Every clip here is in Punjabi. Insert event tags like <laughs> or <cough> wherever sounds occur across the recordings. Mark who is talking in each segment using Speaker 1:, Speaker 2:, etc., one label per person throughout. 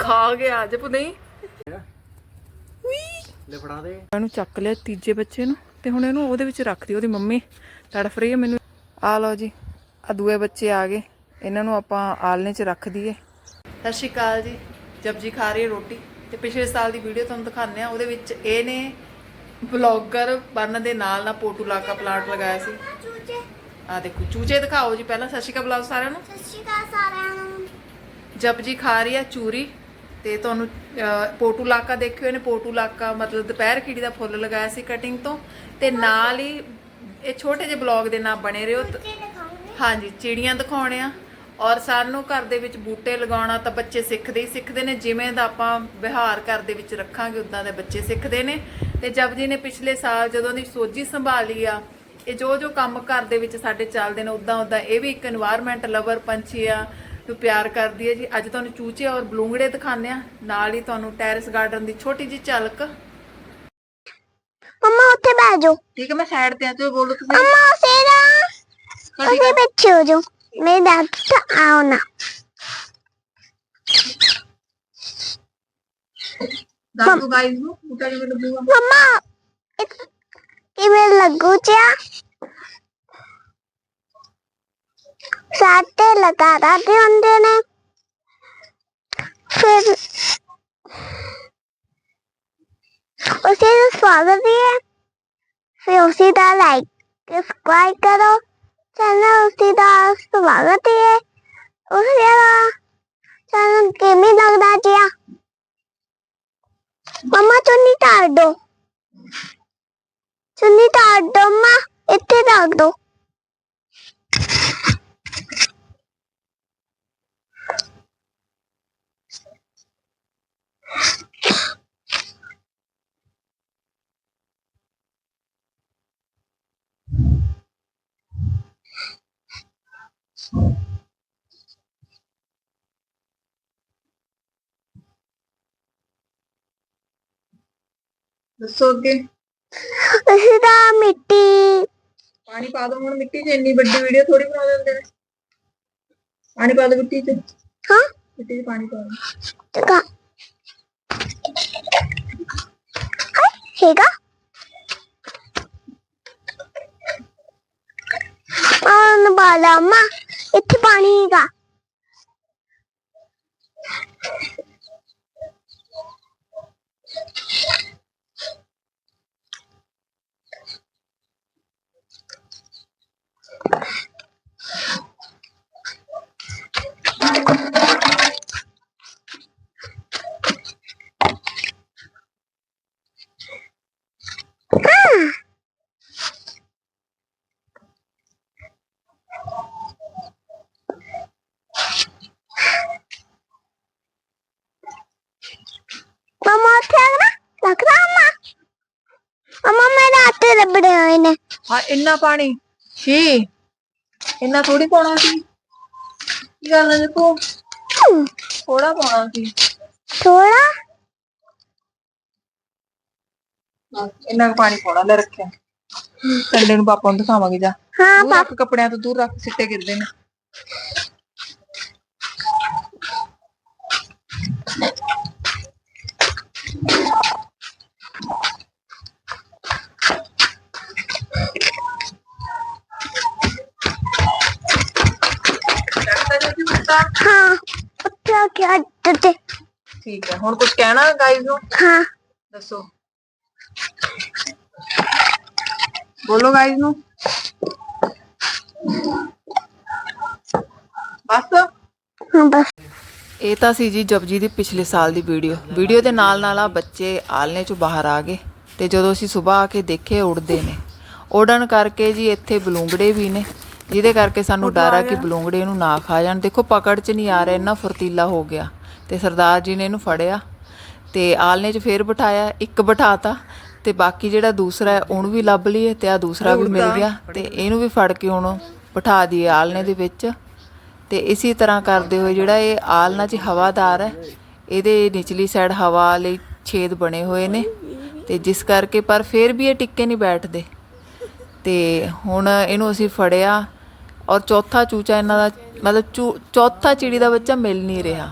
Speaker 1: ਖਾ ਗਿਆ ਅੱਜ ਨਹੀਂ
Speaker 2: ਲੈ ਫੜਾ ਦੇ।
Speaker 1: ਇਹਨੂੰ ਚੱਕ ਲਿਆ ਤੀਜੇ ਬੱਚੇ ਨੂੰ ਤੇ ਹੁਣ ਇਹਨੂੰ ਉਹਦੇ ਵਿੱਚ ਰੱਖਦੀ ਉਹਦੀ ਮੰਮੀ। ਤੜਫ ਰਹੀ ਹੈ ਮੈਨੂੰ। ਆ ਲਓ ਜੀ ਆ ਦੂਏ ਬੱਚੇ ਆ ਗਏ। ਇਹਨਾਂ ਨੂੰ ਆਪਾਂ ਆਲਣੇ 'ਚ ਰੱਖ ਦਈਏ। ਸਤਿ ਸ਼੍ਰੀ ਅਕਾਲ ਜੀ। ਜਪਜੀ ਖਾ ਰਹੀ ਹੈ ਰੋਟੀ ਤੇ ਪਿਛਲੇ ਸਾਲ ਦੀ ਵੀਡੀਓ ਤੁਹਾਨੂੰ ਦਿਖਾਉਂਦੇ ਆ ਉਹਦੇ ਵਿੱਚ ਇਹ ਨੇ ਬਲੌਗਰ ਬਣਨ ਦੇ ਨਾਲ ਨਾਲ ਪੋਟੂ ਲਾਕਾ ਪਲਾਂਟ ਲਗਾਇਆ ਸੀ।
Speaker 3: ਚੂਚੇ।
Speaker 1: ਆ ਦੇਖੋ ਚੂਚੇ ਦਿਖਾਓ ਜੀ ਪਹਿਲਾਂ। ਸਤਿ ਸ਼੍ਰੀ ਅਕਾਲ ਬੁਲਾਓ ਸਾਰਿਆਂ ਨੂੰ।
Speaker 3: ਸਤਿ ਸ਼੍ਰੀ ਅਕਾਲ ਸਾਰਿਆਂ ਨੂੰ।
Speaker 1: ਜਪਜੀ ਖਾ ਰਹੀ ਆ ਚੂਰੀ ਤੇ ਤੁਹਾਨੂੰ ਪੋਟੂ ਲਾਕਾ ਦੇਖਿਓ ਇਹਨੇ ਪੋਟੂ ਲਾਕਾ ਮਤਲਬ ਦੁਪਹਿਰ ਕੀੜੀ ਦਾ ਫੁੱਲ ਲਗਾਇਆ ਸੀ ਕਟਿੰਗ ਤੋਂ ਤੇ ਨਾਲ ਹੀ ਇਹ ਛੋਟੇ ਜਿਹੇ ਬਲੌਗ ਦੇ ਨਾਲ ਬਣੇ ਰਹੋ। ਹਾਂਜੀ ਚਿੜੀਆਂ ਦਿਖਾਉਣੇ ਆ। ਔਰ ਸਾਨੂੰ ਘਰ ਦੇ ਵਿੱਚ ਬੂਟੇ ਲਗਾਉਣਾ ਤਾਂ ਬੱਚੇ ਸਿੱਖਦੇ ਹੀ ਸਿੱਖਦੇ ਨੇ ਜਿਵੇਂ ਦਾ ਆਪਾਂ ਵਿਹਾਰ ਘਰ ਦੇ ਵਿੱਚ ਰੱਖਾਂਗੇ ਉਦਾਂ ਦੇ ਬੱਚੇ ਸਿੱਖਦੇ ਨੇ। ਤੇ ਜਬ ਜੀ ਨੇ ਪਿਛਲੇ ਸਾਲ ਜਦੋਂ ਦੀ ਸੋਜੀ ਸੰਭਾਲੀ ਆ ਇਹ ਜੋ ਜੋ ਕੰਮ ਘਰ ਦੇ ਵਿੱਚ ਸਾਡੇ ਚੱਲਦੇ ਨੇ ਉਦਾਂ ਉਦਾਂ ਇਹ ਵੀ ਇੱਕ এনवायरमेंट ਲਵਰ ਪੰਛੀ ਆ ਨੂੰ ਪਿਆਰ ਕਰਦੀ ਹੈ ਜੀ। ਅੱਜ ਤੁਹਾਨੂੰ ਚੂਚੇ ਔਰ ਬਲੂੰਗੜੇ ਦਿਖਾਉਂਦੇ ਆ ਨਾਲ ਹੀ ਤੁਹਾਨੂੰ ਟੈਰਿਸ ਗਾਰਡਨ ਦੀ ਛੋਟੀ ਜਿਹੀ ਝਲਕ।
Speaker 3: ਮੰਮਾ ਉੱਥੇ ਬਹਿ ਜਾਓ।
Speaker 1: ਠੀਕ ਹੈ ਮੈਂ ਸਾਈਡ ਤੇ ਆ ਤੇ ਬੋਲੋ ਤੁਸੀਂ।
Speaker 3: ਮੰਮਾ ਦਾ ਉਸੇ ਪਿੱਛੇ ਹੋ ਜਾਓ। ਮੇਰੇ ਦਾਦ ਤਾਂ ਆਓ ਨਾ।
Speaker 1: ਦੱਸ ਦੋ ਗਾਇਸ ਨੂੰ ਬੂਟਾ ਜਿਵੇਂ ਲੱਗੂਗਾ।
Speaker 3: ਮੰਮਾ ਇੱਕ ਕਿਵੇਂ ਲੱਗੂ ਚਿਆ ਸਾਤੇ ਲਗਾ ਦਾਦੇ ਹੁੰਦੇ ਨੇ। ਫਿਰ ਉਸੇ ਦਾ ਸਵਾਗਤ ਵੀ ਹੈ। ਫਿਰ ਉਸੇ ਦਾ ਲਾਈਕ ਸਬਸਕ੍ਰਾਈਬ ਕਰੋ। ਚੈਨਲ ਉਸੇ ਦਾ ਸਵਾਗਤ ਹੈ। ਉਸੇ ਦਾ ਚੈਨਲ ਕਿਵੇਂ ਲੱਗਦਾ ਚਿਆ ਮਮਾ, ਚੁੰਨੀ ਤਾੜ ਦੋ। ਚੁੰਨੀ ਤਾੜ ਦੋ ਮਾਂ ਇੱਥੇ ਰੱਖ ਦੋ।
Speaker 1: ਦੱਸੋ ਅੱਗੇ।
Speaker 3: ਅਸੀਂ ਤਾਂ ਮਿੱਟੀ।
Speaker 1: ਪਾਣੀ ਪਾ ਦੋ ਹੁਣ ਮਿੱਟੀ 'ਚ ਇੰਨੀ ਵੱਡੀ ਵੀਡੀਓ ਥੋੜੀ ਬਣਾ ਦਿੰਦੇ ਨੇ। ਪਾਣੀ ਪਾ ਦੋ ਮਿੱਟੀ 'ਚ।
Speaker 3: ਹਾਂ।
Speaker 1: ਮਿੱਟੀ 'ਚ ਪਾਣੀ ਪਾ ਦੋ।
Speaker 3: ਟਕਾ ਹੈਗਾ। ਆਨ ਬਾਲਾ ਮਾਂ ਇੱਥੇ ਪਾਣੀ ਹੈਗਾ ਮਮਾ ਉੱਥੇ ਆ ਨਾ ਲੱਗਦਾ ਮਮਾ ਮਮਾ ਮੇਰੇ ਹੱਥ ਲੱਭੜੇ ਹੋਏ ਨੇ
Speaker 1: ਹਾਂ ਇੰਨਾ ਪਾਣੀ? ਛੀ ਇੰਨਾ ਥੋੜੀ ਪਾਉਣਾ ਸੀ। ਕੀ ਗੱਲ ਹੈ ਦੇਖੋ ਥੋੜਾ ਪਾਉਣਾ ਸੀ।
Speaker 3: ਥੋੜਾ
Speaker 1: ਇੰਨਾ ਪਾਣੀ ਪਾਉਣਾ ਲੈ ਰੱਖਿਆ। <laughs> ਸੰਡੇ ਨੂੰ ਪਾਪਾ ਨੂੰ ਦਿਖਾਵਾਂਗੇ ਜਾ।
Speaker 3: ਹਾਂ
Speaker 1: ਰੱਖ ਕੱਪੜਿਆਂ ਤੋਂ ਦੂਰ ਰੱਖ ਸਿੱਟੇ ਗਿਰਦੇ ਨੇ।
Speaker 3: ਆ ਕੇ ਹੱਥ ਤੇ
Speaker 1: ਠੀਕ ਹੈ ਹੁਣ ਕੁਝ ਕਹਿਣਾ ਗਾਈਜ਼ ਨੂੰ?
Speaker 3: ਹਾਂ।
Speaker 1: ਦੱਸੋ। ਬੋਲੋ ਗਾਈਜ਼ ਨੂੰ। ਬਸ।
Speaker 3: ਹਾਂ ਬਸ।
Speaker 1: ਇਹ ਤਾਂ ਸੀ ਜੀ ਜਪਜੀ ਦੀ ਪਿਛਲੇ ਸਾਲ ਦੀ ਵੀਡੀਓ। ਵੀਡੀਓ ਦੇ ਨਾਲ ਨਾਲ ਆ ਬੱਚੇ ਆਲਣੇ ਚੋਂ ਬਾਹਰ ਆ ਗਏ ਤੇ ਜਦੋਂ ਅਸੀਂ ਸਵੇਰ ਆ ਕੇ ਦੇਖੇ ਉੜਦੇ ਨੇ। ਉੜਨ ਕਰਕੇ ਜੀ ਇੱਥੇ ਬਲੂੰਗੜੇ ਵੀ ਨੇ। ਜਿਹਦੇ ਕਰਕੇ ਸਾਨੂੰ ਡਰ ਆ ਕਿ ਬਲੂੰਗੜੇ ਇਹਨੂੰ ਨਾ ਖਾ ਜਾਣ। ਦੇਖੋ ਪਕੜ 'ਚ ਨਹੀਂ ਆ ਰਿਹਾ ਇੰਨਾ ਫੁਰਤੀਲਾ ਹੋ ਗਿਆ। ਤੇ ਸਰਦਾਰ ਜੀ ਨੇ ਇਹਨੂੰ ਫੜਿਆ ਤੇ ਆਲਣੇ 'ਚ ਫੇਰ ਬਿਠਾਇਆ ਇੱਕ ਬਿਠਾਤਾ ਤੇ ਬਾਕੀ ਜਿਹੜਾ ਦੂਸਰਾ ਹੈ ਉਹਨੂੰ ਵੀ ਲੱਭ ਲਈਏ ਤੇ ਆ ਦੂਸਰਾ ਵੀ ਮਿਲ ਗਿਆ ਤੇ ਇਹਨੂੰ ਵੀ ਫੜ ਕੇ ਹੁਣ ਬਿਠਾ ਦਈਏ ਆਲਣੇ ਦੇ ਵਿੱਚ। ਤੇ ਇਸੇ ਤਰ੍ਹਾਂ ਕਰਦੇ ਹੋਏ ਜਿਹੜਾ ਇਹ ਆਲਣਾ 'ਚ ਹਵਾਦਾਰ ਹੈ ਇਹਦੇ ਨਿਚਲੀ ਸਾਈਡ ਹਵਾ ਲਈ ਛੇਦ ਬਣੇ ਹੋਏ ਨੇ ਤੇ ਜਿਸ ਕਰਕੇ ਪਰ ਫਿਰ ਵੀ ਇਹ ਟਿੱਕੇ ਨਹੀਂ ਬੈਠਦੇ। ਤੇ ਹੁਣ ਇਹਨੂੰ ਅਸੀਂ ਫੜਿਆ ਔਰ ਚੌਥਾ ਚੂਚਾ ਇਹਨਾਂ ਦਾ ਮਤਲਬ ਚੌਥਾ ਚਿੜੀ ਦਾ ਬੱਚਾ ਮਿਲ ਨਹੀਂ ਰਿਹਾ।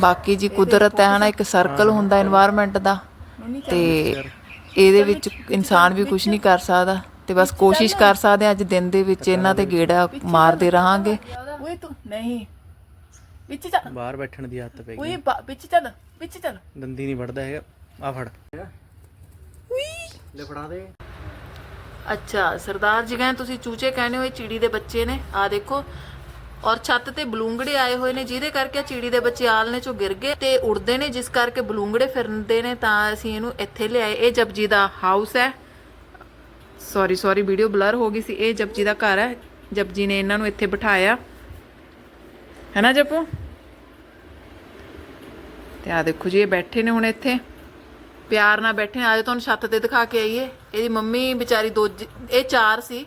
Speaker 1: ਬਾਕੀ ਜੀ ਕੁਦਰਤ ਹੈ ਨਾ ਇੱਕ ਸਰਕਲ ਹੁੰਦਾ এনवायरमेंट ਦਾ ਤੇ ਇਹਦੇ ਵਿੱਚ ਇਨਸਾਨ ਵੀ ਕੁਝ ਨਹੀਂ ਕਰ ਸਕਦਾ ਤੇ ਬਸ ਕੋਸ਼ਿਸ਼ ਕਰ ਸਕਦੇ ਅੱਜ ਦਿਨ ਦੇ ਵਿੱਚ ਇਹਨਾਂ ਤੇ ਗੇੜਾ ਮਾਰਦੇ ਰਹਾਂਗੇ। ਓਏ ਤੂੰ ਨਹੀਂ। ਵਿੱਚ ਚੱਲ।
Speaker 2: ਬਾਹਰ ਬੈਠਣ ਦੀ ਆਦਤ ਪੈ ਗਈ।
Speaker 1: ਓਏ ਵਿੱਚ ਚੱਲ ਵਿੱਚ ਚੱਲ।
Speaker 2: ਦੰਦੀ ਨਹੀਂ ਵੜਦਾ ਹੈਗਾ। ਆ ਫੜ। ਲੈ ਫੜਾ ਦੇ।
Speaker 1: ਅੱਛਾ, ਸਰਦਾਰ ਜੀ ਕਹਿੰਦੇ ਤੁਸੀਂ ਚੂਚੇ ਕਹਿੰਦੇ ਹੋ, ਇਹ ਚਿੜੀ ਦੇ ਬੱਚੇ ਨੇ। ਆ ਦੇਖੋ, ਔਰ ਛੱਤ ਤੇ ਬਲੂੰਗੜੇ ਆਏ ਹੋਏ ਨੇ, ਜਿਹਦੇ ਕਰਕੇ ਚਿੜੀ ਦੇ ਬੱਚੇ ਆਲਣੇ ਚੋਂ ਗਿਰ ਗਏ ਤੇ ਉੜਦੇ ਨੇ, ਜਿਸ ਕਰਕੇ ਬਲੂੰਗੜੇ ਫਿਰਦੇ ਨੇ, ਤਾਂ ਅਸੀਂ ਇਹਨੂੰ ਇੱਥੇ ਲਿਆਏ। ਇਹ ਜਪਜੀ ਦਾ ਹਾਊਸ ਹੈ। ਸੌਰੀ ਸੌਰੀ ਵੀਡੀਓ ਬਲਰ ਹੋ ਗਈ ਸੀ। ਇਹ ਜਪਜੀ ਦਾ ਘਰ ਹੈ। ਜਪਜੀ ਨੇ ਇਹਨਾਂ ਨੂੰ ਇੱਥੇ ਬਿਠਾਇਆ। ਹੈ ਨਾ ਜਪੂ? ਤੇ ਆ ਦੇਖੋ ਜੀ, ਇਹ ਬੈਠੇ ਨੇ ਹੁਣ ਇੱਥੇ। ਪਿਆਰ ਨਾਲ ਬੈਠੇ ਆ ਅੱਜ ਤੁਹਾਨੂੰ ਛੱਤ ਤੇ ਦਿਖਾ ਕੇ ਆਈਏ। ਇਹਦੀ ਮੰਮੀ ਵਿਚਾਰੀ ਦੋ ਜ- ਇਹ ਚਾਰ ਸੀ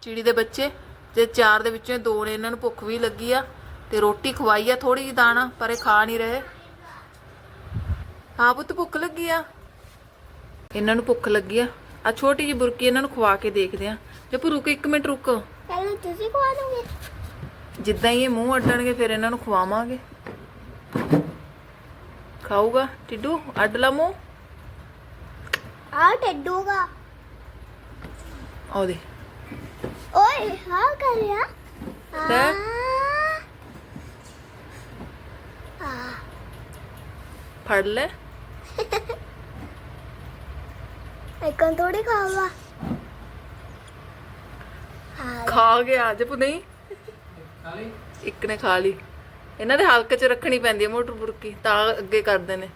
Speaker 1: ਚਿੜੀ ਦੇ ਬੱਚੇ ਤੇ ਚਾਰ ਦੇ ਵਿੱਚੋਂ ਦੋ ਨੇ ਇਹਨਾਂ ਨੂੰ ਭੁੱਖ ਵੀ ਲੱਗੀ ਆ ਤੇ ਰੋਟੀ ਖਵਾਈ ਆ ਥੋੜੀ ਜਿਹੀ ਦਾਣਾ ਪਰ ਇਹ ਖਾ ਨਹੀਂ ਰਹੇ। ਹਾਂ ਪੁੱਤ ਭੁੱਖ ਲੱਗੀ ਆ? ਇਹਨਾਂ ਨੂੰ ਭੁੱਖ ਲੱਗੀ ਆ। ਆ ਛੋਟੀ ਜਿਹੀ ਬੁਰਕੀ ਇਹਨਾਂ ਨੂੰ ਖਵਾ ਕੇ ਦੇਖਦੇ ਆ। ਜੇ ਰੁਕ ਇੱਕ ਮਿੰਟ ਰੁਕ।
Speaker 3: ਪਹਿਲਾਂ ਤੁਸੀਂ ਖਵਾ ਦੋਗੇ?
Speaker 1: ਜਿੱਦਾਂ ਹੀ ਇਹ ਮੂੰਹ ਅੱਡਣਗੇ ਫਿਰ ਇਹਨਾਂ ਨੂੰ ਖਵਾਵਾਂਗੇ। ਖਾਊਗਾ? ਟਿੱਡੂ ਅੱਡ ਲਾ ਮੂੰਹ।
Speaker 3: ਆ ਟੱਡੂਗਾ।
Speaker 1: ਆਓ ਦੇ
Speaker 3: ਓਏ ਹਾਂ? ਕਰਿਆ
Speaker 1: ਲੈ
Speaker 3: ਆ
Speaker 1: ਫੜ ਲੈ।
Speaker 3: ਇਕਨ ਥੋੜੀ ਖਾਵਾ ਹਾਂ
Speaker 1: ਖਾ ਗਿਆ ਜਪ ਨਹੀਂ ਇੱਕ ਨੇ ਖਾ ਲਈ। ਇਹਨਾਂ ਦੇ ਹਲਕ 'ਚ ਰੱਖਣੀ ਪੈਂਦੀ ਹੈ ਮੋਟਰ ਬੁਰਕੀ ਤਾਂ ਅੱਗੇ ਕਰਦੇ ਨੇ।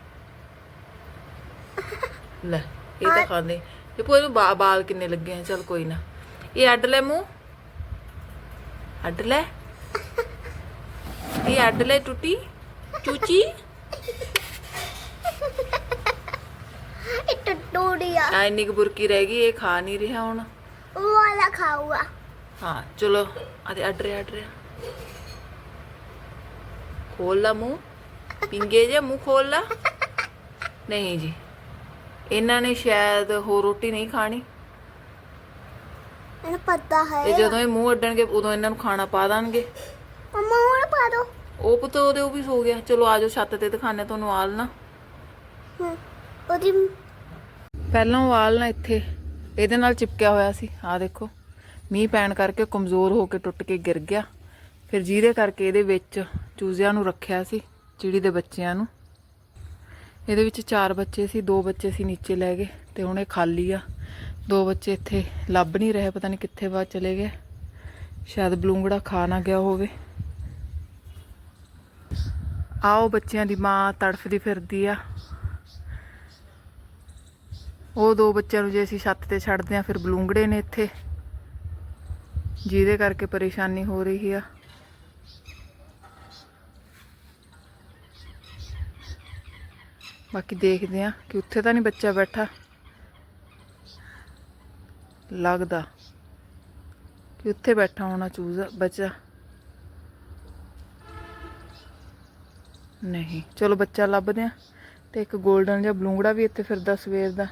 Speaker 1: ਲੈ ਇਹ ਤਾਂ ਖਾਂਦੇ। ਪੂਰੇ ਬਾ- ਬਾਲ ਕਿੰਨੇ ਲੱਗੇ ਆ? ਚਲ ਕੋਈ ਨਾ। ਇਹ ਅੱਡ ਲੈ ਮੂੰਹ। ਅੱਡ ਲੈ। ਇਹ ਅੱਡ ਲੈ ਟੁੱਟੀ। ਚੂਚੀ।
Speaker 3: ਇਹ ਟੱਟੂੜੀਆ
Speaker 1: ਆ। ਇੰਨੀ ਕੁ ਬੁਰਕੀ ਰਹਿ ਗਈ ਇਹ ਖਾ ਨਹੀਂ ਰਿਹਾ ਹੁਣ।
Speaker 3: ਉਹ ਵਾਲਾ ਖਾਊਗਾ।
Speaker 1: ਹਾਂ ਚਲੋ ਆਦੇ ਅੱਡ ਰਿਹਾ ਅੱਡ ਰਿਹਾ। ਖੋਲ ਲਾ ਮੂੰਹ। ਪਿੰਗੇ ਜੇ ਮੂੰਹ ਖੋਲ ਲਾ। ਨਹੀਂ ਜੀ। ਇਹਨਾਂ ਨੇ ਸ਼ਾਇਦ ਹੋਰ ਰੋਟੀ ਨਹੀਂ ਖਾਣੀ।
Speaker 3: ਮੈਨੂੰ ਪਤਾ ਹੈ।
Speaker 1: ਤੇ ਜਦੋਂ ਇਹ ਮੂੰਹ ਅੱਡਣਗੇ ਉਦੋਂ ਇਹਨਾਂ ਨੂੰ ਖਾਣਾ ਪਾ ਦਾਂਗੇ
Speaker 3: ਮਮਾ ਹੁਣ ਪਾ ਦੋ।
Speaker 1: ਉਹ ਪੁੱਤ ਉਹਦੇ ਉਹ ਵੀ ਸੋ ਗਿਆ। ਚਲੋ ਆਜੋ ਛੱਤ ਤੇ ਦਿਖਾਣੇ ਤੁਹਾਨੂੰ ਆਲ ਨਾ।
Speaker 3: ਉਹਦੀ
Speaker 1: ਪਹਿਲਾਂ ਉਹ ਆਲ ਨਾ ਇੱਥੇ। ਇਹਦੇ ਨਾਲ ਚਿਪਕਿਆ ਹੋਇਆ ਸੀ। ਆ ਦੇਖੋ ਮੀਂਹ ਪੈਣ ਕਰਕੇ ਕਮਜ਼ੋਰ ਹੋ ਕੇ ਟੁੱਟ ਕੇ ਗਿਰ ਗਿਆ। ਫਿਰ ਜਿਹਦੇ ਕਰਕੇ ਇਹਦੇ ਵਿੱਚ ਚੂਜ਼ਿਆਂ ਨੂੰ ਰੱਖਿਆ ਸੀ ਚਿੜੀ ਦੇ ਬੱਚਿਆਂ ਨੂੰ। ਇਹਦੇ ਵਿੱਚ ਚਾਰ ਬੱਚੇ ਸੀ, ਦੋ ਬੱਚੇ ਸੀ ਨੀਚੇ ਲੈ ਗਏ ਤੇ ਹੁਣ ਇਹ ਖਾਲੀ ਆ। ਦੋ ਬੱਚੇ ਇੱਥੇ ਲੱਭ ਨਹੀਂ ਰਹੇ, ਪਤਾ ਨਹੀਂ ਕਿੱਥੇ ਬਾਅਦ ਚਲੇ ਗਏ। ਸ਼ਾਇਦ ਬਲੂੰਗੜਾ ਖਾ ਨਾ ਗਿਆ ਹੋਵੇ। ਆਓ ਬੱਚਿਆਂ ਦੀ ਮਾਂ ਤੜਫਦੀ ਫਿਰਦੀ ਆ। ਉਹ ਦੋ ਬੱਚਿਆਂ ਨੂੰ ਜੇ ਅਸੀਂ ਛੱਤ ਤੇ ਛੱਡਦੇ ਆ, ਫਿਰ ਬਲੂੰਗੜੇ ਨੇ ਇੱਥੇ। ਜਿਹਦੇ ਕਰਕੇ ਪਰੇਸ਼ਾਨੀ ਹੋ ਰਹੀ ਆ। ਬਾਕੀ ਦੇਖਦੇ ਆ ਕਿ ਉੱਥੇ ਤਾਂ ਨਹੀਂ ਬੱਚਾ ਬੈਠਾ। ਲੱਗਦਾ ਕਿ ਉੱਥੇ ਬੈਠਾ ਹੋਣਾ ਚੂਜ਼ ਬੱਚਾ। ਨਹੀਂ, ਚਲੋ ਬੱਚਾ ਲੱਭਦੇ ਆ ਤੇ ਇੱਕ 골ਡਨ ਜਾਂ ਬਲੂੰਗੜਾ ਵੀ ਇੱਥੇ ਫਿਰਦਾ ਸਵੇਰ ਦਾ।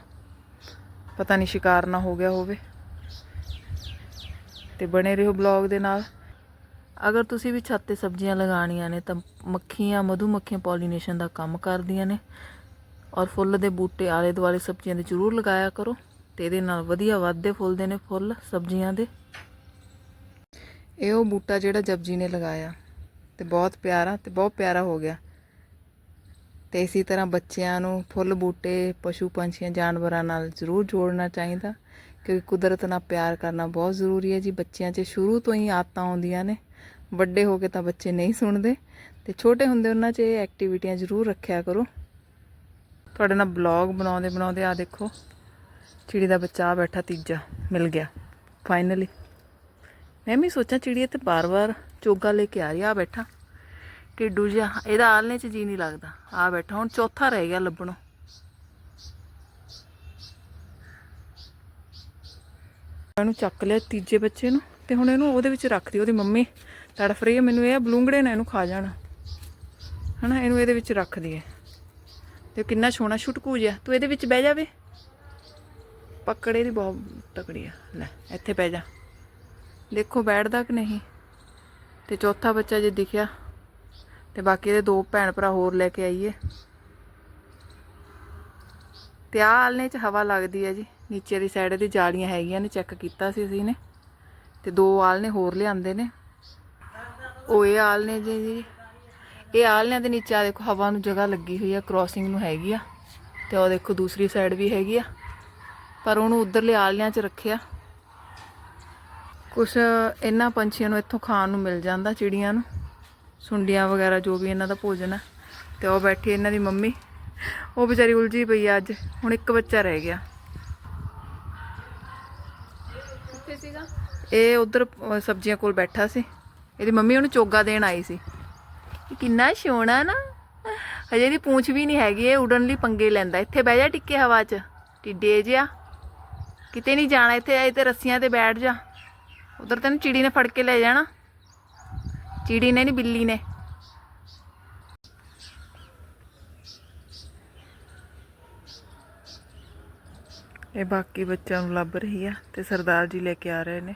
Speaker 1: ਪਤਾ ਨਹੀਂ ਸ਼ਿਕਾਰ ਨਾ ਹੋ ਗਿਆ ਹੋਵੇ। ਤੇ ਬਣੇ ਰਹੋ ਬਲੌਗ ਦੇ ਨਾਲ। ਅਗਰ ਤੁਸੀਂ ਵੀ ਛੱਤ ਤੇ ਸਬਜ਼ੀਆਂ ਲਗਾਉਣੀਆਂ ਨੇ ਤਾਂ ਮੱਖੀਆਂ, ਮਧੂ ਮੱਖੀਆਂ ਪੋਲੀਨੇਸ਼ਨ ਦਾ ਕੰਮ ਕਰਦੀਆਂ ਨੇ। ਔਰ ਫੁੱਲ ਦੇ ਬੂਟੇ ਆਲੇ ਦੁਆਲੇ ਸਬਜ਼ੀਆਂ ਦੇ ਜ਼ਰੂਰ ਲਗਾਇਆ ਕਰੋ ਤੇ ਇਹਦੇ ਨਾਲ ਵਧੀਆ ਵੱਧਦੇ ਫੁੱਲਦੇ ਨੇ ਫੁੱਲ ਸਬਜ਼ੀਆਂ ਦੇ। ਇਹ ਉਹ ਬੂਟਾ ਜਿਹੜਾ ਜਪਜੀ ਨੇ ਲਗਾਇਆ ਤੇ ਬਹੁਤ ਪਿਆਰਾ ਤੇ ਬਹੁਤ ਪਿਆਰਾ ਹੋ ਗਿਆ। ਤੇ ਇਸੇ ਤਰ੍ਹਾਂ ਬੱਚਿਆਂ ਨੂੰ ਫੁੱਲ ਬੂਟੇ, ਪਸ਼ੂ ਪੰਛੀਆਂ, ਜਾਨਵਰਾਂ ਨਾਲ ਜ਼ਰੂਰ ਜੋੜਨਾ ਚਾਹੀਦਾ ਕਿਉਂਕਿ ਕੁਦਰਤ ਨਾਲ ਪਿਆਰ ਕਰਨਾ ਬਹੁਤ ਜ਼ਰੂਰੀ ਹੈ ਜੀ। ਬੱਚਿਆਂ 'ਚ ਸ਼ੁਰੂ ਤੋਂ ਹੀ ਆਦਤਾਂ ਆਉਂਦੀਆਂ ਨੇ। ਵੱਡੇ ਹੋ ਕੇ ਤਾਂ ਬੱਚੇ ਨਹੀਂ ਸੁਣਦੇ ਤੇ ਛੋਟੇ ਹੁੰਦੇ ਉਹਨਾਂ 'ਚ ਇਹ ਐਕਟੀਵਿਟੀਆਂ ਜ਼ਰੂਰ ਰੱਖਿਆ ਕਰੋ। ਤੁਹਾਡੇ ਨਾਲ ਬਲੌਗ ਬਣਾਉਂਦੇ ਬਣਾਉਂਦੇ ਆ ਦੇਖੋ, ਚਿੜੀ ਦਾ ਬੱਚਾ ਆ ਬੈਠਾ ਤੀਜਾ, ਮਿਲ ਗਿਆ ਫਾਈਨਲੀ ਮੈਂ ਵੀ ਸੋਚਾਂ ਚਿੜੀ ਤੇ ਬਾਰ-ਬਾਰ ਚੋਗਾ ਲੈ ਕੇ ਆ ਰਹੀ ਆ, ਆਹ ਬੈਠਾ, ਟਿੱਡੂ ਜਿਹਾ, ਇਹਦਾ ਆਲਣੇ 'ਚ ਜੀ ਨਹੀਂ ਲੱਗਦਾ ਆ ਬੈਠਾ, ਹੁਣ ਚੌਥਾ ਰਹਿ ਗਿਆ ਲੱਭਣੋਂ। ਇਹਨੂੰ ਚੱਕ ਲਿਆ ਤੀਜੇ ਬੱਚੇ ਨੂੰ, ਤੇ ਹੁਣ ਇਹਨੂੰ ਉਹਦੇ ਵਿੱਚ ਰੱਖਦੀ ਉਹਦੀ ਮੰਮੀ ਤੜਫ ਰਹੀ ਹੈ ਮੈਨੂੰ ਇਹ ਆ, ਬਲੂੰਗੜੇ ਨੇ ਇਹਨੂੰ ਖਾ ਜਾਣਾ। ਹਨਾ, ਇਹਨੂੰ ਇਹਦੇ ਵਿੱਚ ਰੱਖ ਦਈਏ। ਤੇ ਕਿੰਨਾ ਸੋਹਣਾ ਛੁਟਕੂ ਜਿਹਾ ਤੂੰ ਇਹਦੇ ਵਿੱਚ ਬਹਿ ਜਾਵੇ ਪਕੜੇ ਦੀ ਬਹੁਤ ਤਕੜੀ ਆ। ਲੈ, ਇੱਥੇ ਬਹਿ ਜਾ। ਦੇਖੋ ਬੈਠਦਾ ਕਿ ਨਹੀਂ। ਤੇ ਚੌਥਾ ਬੱਚਾ ਜੇ ਦਿਖਿਆ, ਤੇ ਬਾਕੀ ਦੇ ਦੋ ਭੈਣ ਭਰਾ ਹੋਰ ਲੈ ਕੇ ਆਈਏ। ਤੇ ਆਹ ਆਲਣੇ 'ਚ ਹਵਾ ਲੱਗਦੀ ਹੈ ਜੀ। ਨੀਚੇ ਦੀ ਸਾਈਡ ਦੀ ਜਾਲੀਆਂ ਹੈਗੀਆਂ ਨੇ ਚੈੱਕ ਕੀਤਾ ਸੀ ਅਸੀਂ ਨੇ। ਤੇ ਦੋ ਆਲਣੇ ਹੋਰ ਲਿਆਂਦੇ ਨੇ। ਉਹ ਇਹ ਆਲਣੇ ਜੀ ਜੀ। ਇਹ ਆਲਣਿਆਂ ਦੇ ਨੀਚੇ ਆ ਦੇਖੋ ਹਵਾ ਨੂੰ ਜਗ੍ਹਾ ਲੱਗੀ ਹੋਈ ਆ ਕ੍ਰਾਸਿੰਗ ਨੂੰ ਹੈਗੀ ਆ। ਤੇ ਉਹ ਦੇਖੋ ਦੂਸਰੀ ਸਾਈਡ ਵੀ ਹੈਗੀ ਆ। ਪਰ ਉਹਨੂੰ ਉਧਰਲੇ ਆਲਣਿਆਂ 'ਚ ਰੱਖਿਆ। ਕੁਛ ਇਹਨਾਂ ਪੰਛੀਆਂ ਨੂੰ ਇੱਥੋਂ ਖਾਣ ਨੂੰ ਮਿਲ ਜਾਂਦਾ ਚਿੜੀਆਂ ਨੂੰ। ਸੁੰਡੀਆਂ ਵਗੈਰਾ ਜੋ ਵੀ ਇਹਨਾਂ ਦਾ ਭੋਜਨ ਹੈ ਤੇ ਉਹ ਬੈਠੀ ਇਹਨਾਂ ਦੀ ਮੰਮੀ। ਉਹ ਵਿਚਾਰੀ ਉਲਝੀ ਪਈ ਆ ਅੱਜ। ਹੁਣ ਇੱਕ ਬੱਚਾ ਰਹਿ ਗਿਆ। ਇਹ ਉਧਰ ਸਬਜ਼ੀਆਂ ਕੋਲ ਬੈਠਾ ਸੀ। ਇਹਦੀ ਮੰਮੀ ਉਹਨੂੰ ਚੋਗਾ ਦੇਣ ਆਈ ਸੀ। ਕਿੰਨਾ ਸੋਹਣਾ ਨਾ। ਹਜੇ ਦੀ ਪੂੰਛ ਵੀ ਨਹੀਂ ਹੈਗੀ, ਇਹ ਉਡਣ ਲਈ ਪੰਗੇ ਲੈਂਦਾ। ਇੱਥੇ ਬਹਿ ਜਾ ਟਿੱਕੇ ਹਵਾ 'ਚ, ਟਿੱਡੇ ਜਿਆ ਕਿਤੇ ਨਹੀਂ ਜਾਣਾ, ਇੱਥੇ ਆਏ ਤੇ ਰੱਸੀਆਂ ਤੇ ਬੈਠ ਜਾ। ਉਧਰ ਤੈਨੂੰ ਚਿੜੀ ਨੇ ਫੜ ਕੇ ਲੈ ਜਾਣਾ। ਚਿੜੀ ਨੇ ਨਹੀਂ ਬਿੱਲੀ ਨੇ। ਇਹ ਬਾਕੀ ਬੱਚਿਆਂ ਨੂੰ ਲੱਭ ਰਹੀ ਆ ਤੇ ਸਰਦਾਰ ਜੀ ਲੈ ਕੇ ਆ ਰਹੇ ਨੇ।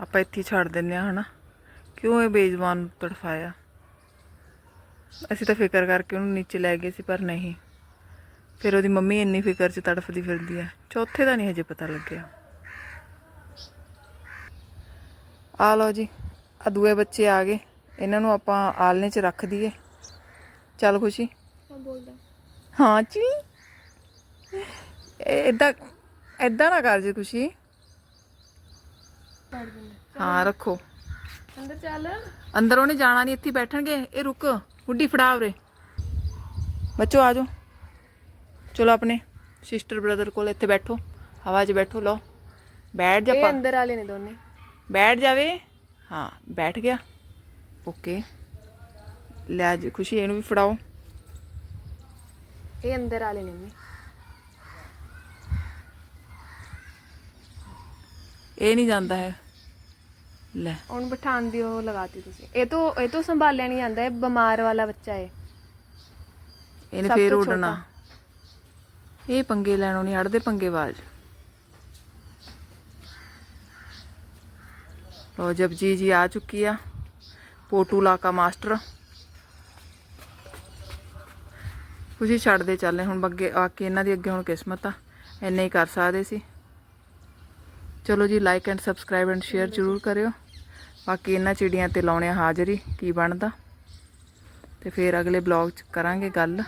Speaker 1: ਆਪਾਂ ਇੱਥੇ ਹੀ ਛੱਡ ਦਿੰਨੇ ਆ, ਹਨਾ। ਕਿਉਂ ਇਹ ਬੇਜਵਾਨ ਨੂੰ ਤੜਫਾਇਆ? ਅਸੀਂ ਤਾਂ ਫਿਕਰ ਕਰਕੇ ਉਹਨੂੰ ਨੀਚੇ ਲੈ ਗਏ ਸੀ ਪਰ ਨਹੀਂ। ਫਿਰ ਉਹਦੀ ਮੰਮੀ ਇੰਨੀ ਫਿਕਰ 'ਚ ਤੜਫਦੀ ਫਿਰਦੀ ਆ। ਚੌਥੇ ਦਾ ਨਹੀਂ ਹਜੇ ਪਤਾ ਲੱਗਿਆ। ਆ ਲਓ ਜੀ ਆ ਦੂਏ ਬੱਚੇ ਆ ਗਏ। ਇਹਨਾਂ ਨੂੰ ਆਪਾਂ ਆਲਣੇ 'ਚ ਰੱਖ ਦਈਏ। ਚੱਲ ਖੁਸ਼ੀ।
Speaker 4: ਹਾਂ ਬੋਲਦਾ।
Speaker 1: ਹਾਂ ਚੀ। ਇਦਾਂ ਇਦਾਂ ਨਾ ਕਰ ਜੇ ਖੁਸ਼ੀ। ਹਾਂ ਰੱਖੋ।
Speaker 4: ਅੰਦਰ ਚੱਲ।
Speaker 1: ਅੰਦਰ ਉਹਨੇ ਜਾਣਾ ਨਹੀਂ ਇੱਥੇ ਬੈਠਣਗੇ। ਇਹ ਰੁਕ। ਗੁੱਡੀ ਫੜਾ ਉਰੇ। ਬੱਚੋ ਆ ਜਾਓ। ਚਲੋ ਆਪਣੇ ਸਿਸਟਰ ਬ੍ਰਦਰ ਕੋਲ ਇੱਥੇ ਬੈਠੋ। ਹਵਾ 'ਚ ਬੈਠੋ ਲਓ। ਬੈਠ ਜਾ
Speaker 4: ਇਹ
Speaker 1: ਪਾ
Speaker 4: ਅੰਦਰ ਵਾਲੇ ਨੇ ਦੋਨੇ।
Speaker 1: ਬੈਠ ਜਾਵੇ। ਹਾਂ ਬੈਠ ਗਿਆ। ਓਕੇ। ਲੈ ਜੀ ਖੁਸ਼ੀ ਇਹਨੂੰ ਵੀ ਫੜਾਓ।
Speaker 4: ਇਹ ਅੰਦਰ ਵਾਲੇ ਨੇ ਮੰਮੀ
Speaker 1: ਇਹ ਨਹੀਂ ਜਾਂਦਾ ਹੈ। ਲੈ।
Speaker 4: ਉਹਨੂੰ ਬਿਠਾਉਣ ਦੀ ਉਹ ਲਗਾਤੀ ਤੁਸੀਂ। ਇਹ ਤੋਂ ਇਹ ਤੋਂ ਸੰਭਾਲਿਆ ਨਹੀਂ ਜਾਂਦਾ ਇਹ ਬਿਮਾਰ ਵਾਲਾ ਬੱਚਾ ਹੈ
Speaker 1: ਇਹਨੇ
Speaker 4: ਸਭ
Speaker 1: ਫੇਰ
Speaker 4: ਤੋਂ
Speaker 1: ਉੱਡਣਾ। ਇਹ ਪੰਗੇ ਲੈਣੋਂ ਨਹੀਂ ਹਟਦੇ ਪੰਗੇਬਾਜ਼ ਲੋ ਜਬ ਜੀ ਜੀ ਆ ਚੁੱਕੀ ਆ। ਪੋਟੂ ਲਾਕਾ ਮਾਸਟਰ। ਕੁਝ ਛੱਡਦੇ ਚੱਲੇ ਹੁਣ ਅੱਗੇ ਆ ਕੇ ਇਹਨਾਂ ਦੀ ਅੱਗੇ ਹੁਣ ਕਿਸਮਤ ਆ। ਇੰਨੇ ਹੀ ਕਰ ਸਕਦੇ ਸੀ। ਚਲੋ ਜੀ like and subscribe and share ਜ਼ਰੂਰ ਕਰਿਓ। ਬਾਕੀ ਇਹਨਾਂ ਚਿੜੀਆਂ ਤੇ ਲਾਉਣੇ ਆ ਹਾਜ਼ਰੀ, ਕੀ ਬਣਦਾ? ਤੇ ਫਿਰ ਅਗਲੇ ਬਲੌਗ ਚ ਕਰਾਂਗੇ ਗੱਲ।